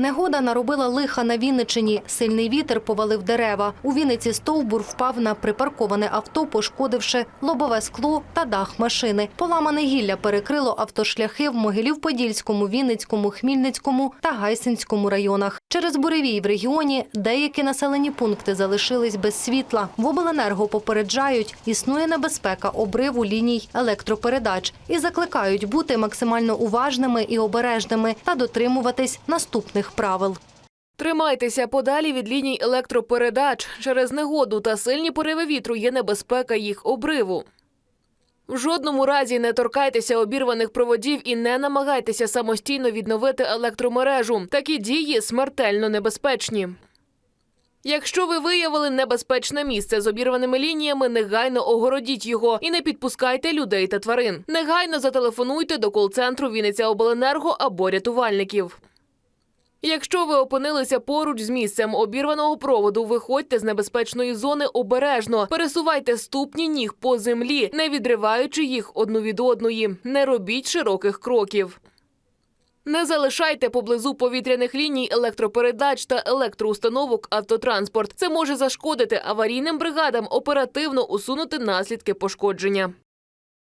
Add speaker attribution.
Speaker 1: Негода наробила лиха на Вінничині. Сильний вітер повалив дерева. У Вінниці стовбур впав на припарковане авто, пошкодивши лобове скло та дах машини. Поламане гілля перекрило автошляхи в Могилів-Подільському, Вінницькому, Хмільницькому та Гайсинському районах. Через буревій в регіоні деякі населені пункти залишились без світла. В обленерго попереджають, існує небезпека обриву ліній електропередач і закликають бути максимально уважними і обережними та дотримуватись наступних правил.
Speaker 2: Тримайтеся подалі від ліній електропередач. Через негоду та сильні пориви вітру є небезпека їх обриву. В жодному разі не торкайтеся обірваних проводів і не намагайтеся самостійно відновити електромережу. Такі дії смертельно небезпечні. Якщо ви виявили небезпечне місце з обірваними лініями, негайно огородіть його і не підпускайте людей та тварин. Негайно зателефонуйте до кол-центру Вінниця Обленерго або рятувальників. Якщо ви опинилися поруч з місцем обірваного проводу, виходьте з небезпечної зони обережно, пересувайте ступні ніг по землі, не відриваючи їх одну від одної. Не робіть широких кроків. Не залишайте поблизу повітряних ліній електропередач та електроустановок автотранспорт. Це може зашкодити аварійним бригадам оперативно усунути наслідки пошкодження.